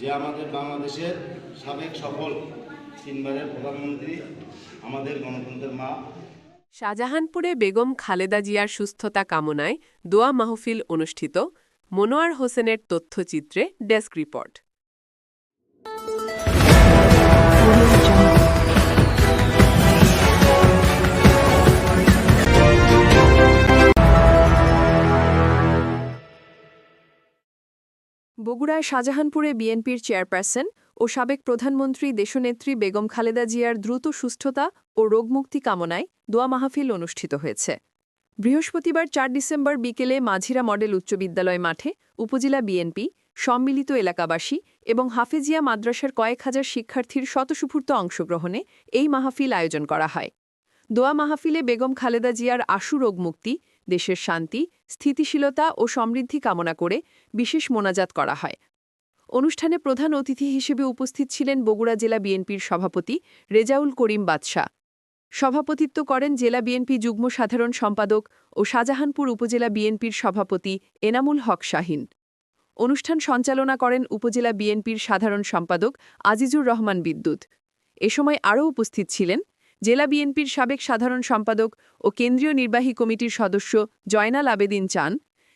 যে আমাদের বাংলাদেশের সাবেক সফল তিনবারের প্রধানমন্ত্রী, আমাদের গণতন্ত্রের মা। শাহজাহানপুরে বেগম খালেদা জিয়ার সুস্থতা কামনায় দোয়া মাহফিল অনুষ্ঠিত, মনোয়ার হোসেনের তথ্যচিত্রে ডেস্ক রিপোর্ট। বগুড়ায় শাহজাহানপুরে বিএনপির চেয়ারপারসন ও সাবেক প্রধানমন্ত্রী দেশনেত্রী বেগম খালেদা জিয়ার দ্রুত সুস্থতা ও রোগমুক্তি কামনায় দোয়া মাহফিল অনুষ্ঠিত হয়েছে। বৃহস্পতিবার চার ডিসেম্বর বিকেলে মাঝিরা মডেল উচ্চ বিদ্যালয় মাঠে উপজেলা বিএনপি, সম্মিলিত এলাকাবাসী এবং হাফেজিয়া মাদ্রাসার কয়েক হাজার শিক্ষার্থীর স্বতঃস্ফূর্ত অংশগ্রহণে এই মাহফিল আয়োজন করা হয়। দোয়া মাহফিলে বেগম খালেদা জিয়ার আশু রোগমুক্তি দেশের শান্তি, স্থিতিশীলতা ও সমৃদ্ধি কামনা করে বিশেষ মোনাজাত করা হয়। অনুষ্ঠানে প্রধান অতিথি হিসেবে উপস্থিত ছিলেন বগুড়া জেলা বিএনপির সভাপতি রেজাউল করিম বাদশাহ। সভাপতিত্ব করেন জেলা বিএনপি যুগ্ম সাধারণ সম্পাদক ও শাহজাহানপুর উপজেলা বিএনপির সভাপতি এনামুল হক শাহিন। অনুষ্ঠান সঞ্চালনা করেন উপজেলা বিএনপির সাধারণ সম্পাদক আজিজুর রহমান বিদ্যুৎ। এ সময় আরও উপস্থিত ছিলেন জেলা বিএনপির সাবেক সাধারণ সম্পাদক ও কেন্দ্রীয় নির্বাহী কমিটির সদস্য জয়নাল আবেদিন চান।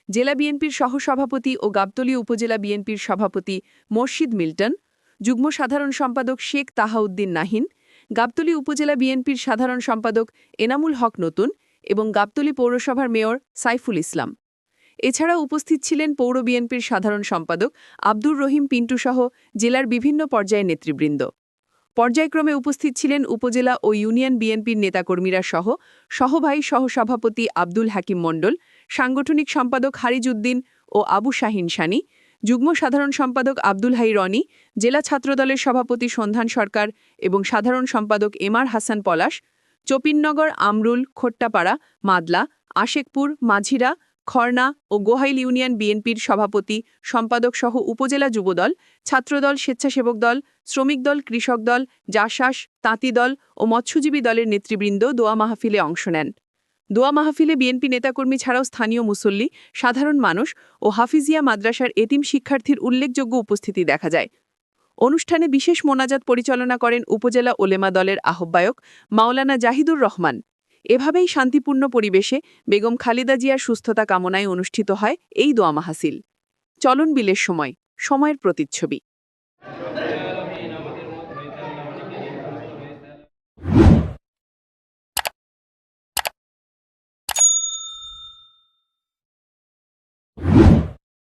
জেলা বিএনপির সহসভাপতি ও গাবতলী উপজেলা বিএনপির সভাপতি মর্শিদ মিল্টন, যুগ্ম সাধারণ সম্পাদক শেখ তাহাউদ্দিন নাহিন, গাবতলী উপজেলা বিএনপির সাধারণ সম্পাদক এনামুল হক নতুন এবং গাবতলী পৌরসভার মেয়র সাইফুল ইসলাম। এছাড়া উপস্থিত ছিলেন পৌর বিএনপির সাধারণ সম্পাদক আব্দুর রহিম পিন্টুসহ জেলার বিভিন্ন পর্যায়ের নেতৃবৃন্দ। পর্যায়ক্রমে উপস্থিত ছিলেন উপজেলা ও ইউনিয়ন বিএনপির নেতাকর্মীরা সহ সহভাই সহসভাপতি আব্দুল হাকিম মণ্ডল, সাংগঠনিক সম্পাদক হারিজউদ্দিন ও আবু শাহিন সানি যুগ্ম সাধারণ সম্পাদক আব্দুল হাই রনি, জেলা ছাত্রদলের সভাপতি সন্ধান সরকার এবং সাধারণ সম্পাদক এমআর হাসান পলাশ, চপিননগর আমরুল, খোট্টাপাড়া, মাদলা, আশেকপুর, মাঝিরা খর্না ও গোহাইল ইউনিয়ন বিএনপির সভাপতি, সম্পাদক সহ উপজেলা যুবদল, ছাত্রদল, স্বেচ্ছাসেবক দল, শ্রমিক দল, কৃষক দল, জাসাস, তাঁতি দল ও মৎস্যজীবী দলের নেতৃবৃন্দ দোয়া মাহফিলে অংশ নেন। দোয়া মাহফিলে বিএনপি নেতাকর্মী ছাড়াও স্থানীয় মুসল্লি, সাধারণ মানুষ ও হাফিজিয়া মাদ্রাসার এতিম শিক্ষার্থীর উল্লেখযোগ্য উপস্থিতি দেখা যায়। অনুষ্ঠানে বিশেষ মোনাজাত পরিচালনা করেন উপজেলা ওলেমা দলের আহ্বায়ক মাওলানা জাহিদুর রহমান। এভাবেই শান্তিপূর্ণ পরিবেশে বেগম খালেদা জিয়ার সুস্থতা কামনায় অনুষ্ঠিত হয় এই দোয়া মাহাসিল। চলন বিলের সময়, সময়ের প্রতিচ্ছবি।